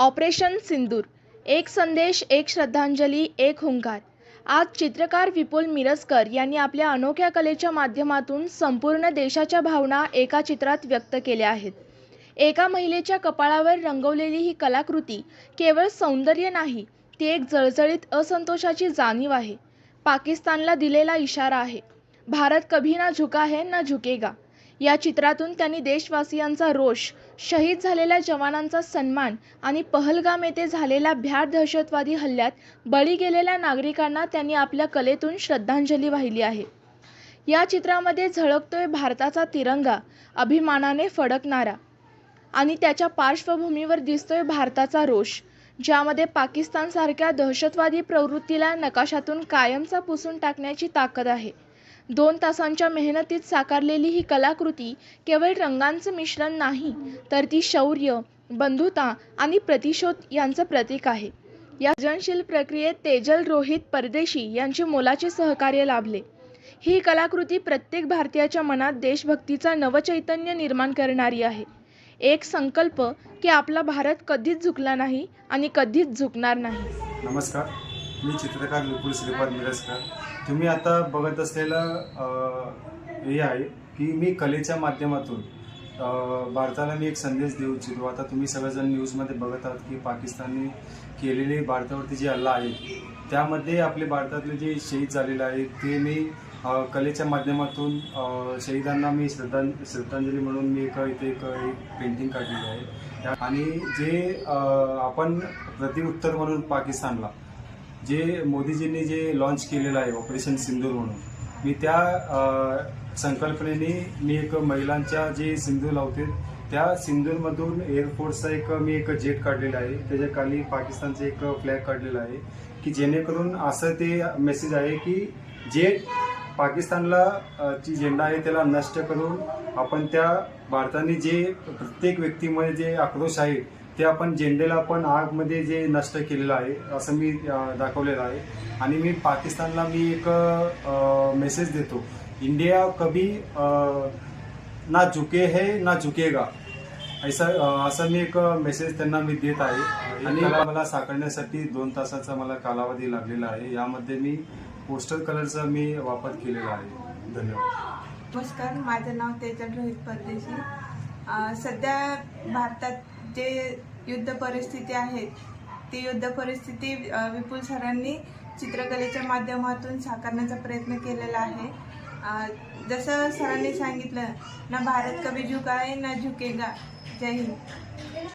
Operation सिंदूर एक संदेश एक श्रद्धांजली एक हुंकार. आज चित्रकार विपुल मिरजकर यांनी आपल्या अनोख्या कलेच्या माध्यमातून संपूर्ण देशाच्या भावना एका चित्रात व्यक्त केल्या आहेत. एका महिलेच्या कपाळावर रंगवलेली ही कलाकृती केवळ सौंदर्य नाही ती एक जळजळीत असंतोषाची जाणीव आहे. पाकिस्तानला दिलेला इशारा आहे भारत कभी ना झुका है ना झुकेगा. या चित्रातून त्यांनी देशवासियांचा रोष शहीद झालेल्या जवानांचा सन्मान आणि पहलगाम येथे झालेल्या भ्याड दहशतवादी हल्ल्यात बळी गेलेल्या नागरिकांना त्यांनी आपल्या कलेतून श्रद्धांजली वाहिली आहे. या चित्रामध्ये झळकतोय भारताचा तिरंगा अभिमानाने फडकणारा आणि त्याच्या पार्श्वभूमीवर दिसतोय भारताचा रोष ज्यामध्ये पाकिस्तानसारख्या दहशतवादी प्रवृत्तीला नकाशातून कायमचा पुसून टाकण्याची ताकद आहे. दोन तासांच्या मेहनतीत साकारलेली ही कलाकृती केवळ रंगांचं मिश्रण नाही तर ती शौर्य बंधुता आणि प्रतिशोध यांचं प्रतीक आहे. या सृजनशील प्रक्रियेत तेजल रोहित परदेशी यांचे मोलाचे सहकार्य लाभले. ही कलाकृती प्रत्येक भारतीयाच्या मनात देशभक्तीचा नवचैतन्य निर्माण करणारी आहे. एक संकल्प की आपला भारत कधीच झुकला नाही आणि कधीच झुकणार नाही. नमस्कार. मी चित्रकार विपुल श्रीपाद मिरजकर तुम्ही आता बघत असलेलं हे आहे की मी कलेच्या माध्यमातून भारताला मी एक संदेश देऊ इच्छितो. आता तुम्ही सगळेजण न्यूजमध्ये बघत आहात की पाकिस्तानने केलेले भारतावरती जे हल्ला आहे त्यामध्ये आपले भारतातले जे शहीद झालेले आहेत ते मी कलेच्या माध्यमातून शहीदांना मी श्रद्धां श्रद्धांजली म्हणून मी एक इथे एक एक पेंटिंग काढलेली आहे. आणि जे आपण प्रतिउत्तर म्हणून पाकिस्तानला जे मोदीजींनी जे लॉन्च केलेलं आहे ऑपरेशन सिंदूर म्हणून मी त्या संकल्पनेने मी एक महिलांच्या जे सिंदूर लावते त्या सिंदूरमधून एअरफोर्सचा एक मी एक जेट काढलेला आहे. त्याच्याखाली पाकिस्तानचा एक फ्लॅग काढलेला आहे की जेणेकरून असं ते मेसेज आहे की जे पाकिस्तानला जी झेंडा आहे त्याला नष्ट करून आपण त्या भारताने जे प्रत्येक व्यक्तीमध्ये जे आक्रोश आहे ते आपण झेंडेला आपण आगमध्ये जे नष्ट केलेलं आहे असं मी दाखवलेलं आहे. आणि मी पाकिस्तानला मी एक मेसेज देतो. इंडिया कभी ना झुके है ना झुकेगा. ऐसा असं मी एक मेसेज त्यांना मी देत आहे. आणि मला साकारण्यासाठी दोन तासाचा मला कालावधी लागलेला आहे. यामध्ये मी पोस्टर कलरचा मी वापर केलेला आहे. धन्यवाद. नमस्कार माझं नाव तेजल रोहित परदेशी. सध्या भारतात जे युद्ध परिस्थिती आहे ती युद्ध परिस्थिती विपुल सरांनी चित्रकलेच्या माध्यमातून साकारण्याचा प्रयत्न केलेला आहे. जसं सरांनी सांगितलं ना भारत कभी झुका आहे ना झुकेगा. जय हिंद.